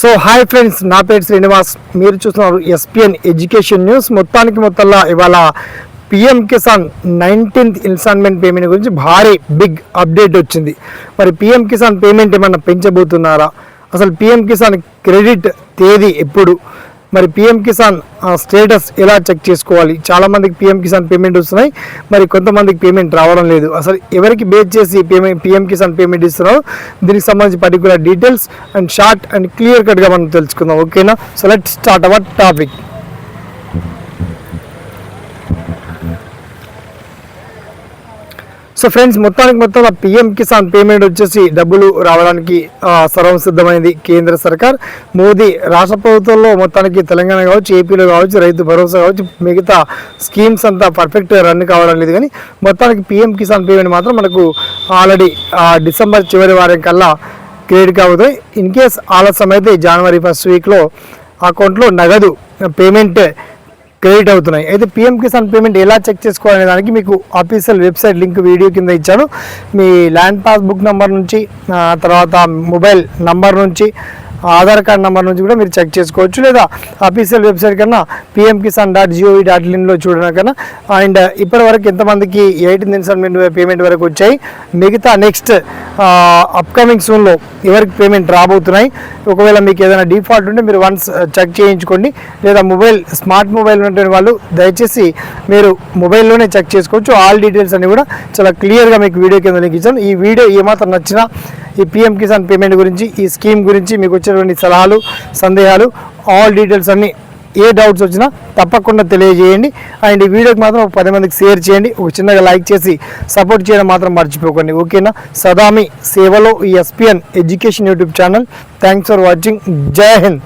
So hi friends నా పేరు శ్రీనివాస్. మీరు చూస్తున్నారు ఎస్పిఎన్ ఎడ్యుకేషన్ న్యూస్ మొత్తానికి మొత్తంలో ఇవాళ PM Kisan nineteenth instalment payment గురించి భారీ బిగ్ అప్డేట్ వచ్చింది. మరి పిఎం కిసాన్ పేమెంట్ ఏమన్నా పెంచబోతున్నారా? అసలు పిఎం కిసాన్ క్రెడిట్ తేదీ ఎప్పుడు? మరి పిఎం కిసాన్ స్టేటస్ ఎలా చెక్ చేసుకోవాలి? చాలామందికి పిఎం కిసాన్ పేమెంట్ వస్తున్నాయి. మరి కొంతమందికి పేమెంట్ రావడం లేదు. అసలు ఎవరికి బేస్ చేసి పేమెంట్ పిఎం కిసాన్ పేమెంట్ ఇస్తున్నారో దీనికి సంబంధించి particular details and short and clear కట్గా మనం తెలుసుకుందాం. ఓకేనా so let start our topic so friends మొత్తానికి మొత్తం పిఎం కిసాన్ పేమెంట్ వచ్చేసి డబ్బులు రావడానికి సర్వం సిద్ధమైంది కేంద్ర సర్కార్. మోదీ రాష్ట్ర ప్రభుత్వంలో మొత్తానికి తెలంగాణ కావచ్చు ఏపీలో కావచ్చు రైతు భరోసా కావచ్చు మిగతా స్కీమ్స్ అంతా పర్ఫెక్ట్ రన్ కావడం లేదు కానీ మొత్తానికి పిఎం కిసాన్ పేమెంట్ మాత్రం మనకు ఆల్రెడీ డిసెంబర్ చివరి వారం కల్లా క్రెడిట్ అవుతాయి ఇన్ కేస్ ఆలస్యం అయితే జనవరి ఫస్ట్ వీక్లో అకౌంట్లో నగదు పేమెంట్ క్రెడిట్ అవుతున్నాయి. అయితే పిఎం కిసాన్ పేమెంట్ ఎలా చెక్ చేసుకోవాలనే దానికి మీకు ఆఫీషియల్ వెబ్సైట్ లింక్ వీడియో కింద ఇచ్చాను. మీ ల్యాండ్ పాస్బుక్ నెంబర్ నుంచి తర్వాత మొబైల్ నంబర్ నుంచి ఆధార్ కార్డ్ నెంబర్ నుంచి కూడా మీరు చెక్ చేసుకోవచ్చు లేదా అఫీషియల్ వెబ్సైట్ కన్నా PM Kisan dot GOV dot ఇన్లో చూడడం కన్నా. అండ్ ఇప్పటి వరకు ఎంతమందికి ఎయిటీన్ ఇన్స్టాల్మెంట్ పేమెంట్ వరకు వచ్చాయి. మిగతా నెక్స్ట్ అప్కమింగ్ సూన్లో ఎవరికి పేమెంట్ రాబోతున్నాయి. ఒకవేళ మీకు ఏదైనా డిఫాల్ట్ ఉంటే మీరు వన్స్ చెక్ చేయించుకోండి. లేదా మొబైల్ స్మార్ట్ మొబైల్ ఉన్నటువంటి వాళ్ళు దయచేసి మీరు మొబైల్లోనే చెక్ చేసుకోవచ్చు. ఆల్ డీటెయిల్స్ అన్ని కూడా చాలా క్లియర్గా మీకు వీడియో కింద లింక్ ఇచ్చాను. ఈ వీడియో ఏమాత్రం నచ్చినా ఈ పిఎం కిసాన్ పేమెంట్ గురించి ఈ స్కీమ్ గురించి మీకు వచ్చేటువంటి సలహాలు సందేహాలు ఆల్ డీటెయిల్స్ అన్నీ ఏ డౌట్స్ వచ్చినా తప్పకుండా తెలియజేయండి. అండ్ ఈ వీడియోకి మాత్రం ఒక పది మందికి షేర్ చేయండి. ఒక చిన్నగా లైక్ చేసి సపోర్ట్ చేయడం మాత్రం మర్చిపోకండి. ఓకేనా సదామి సేవలో ఈ SPN education YouTube channel thanks for watching Jai Hind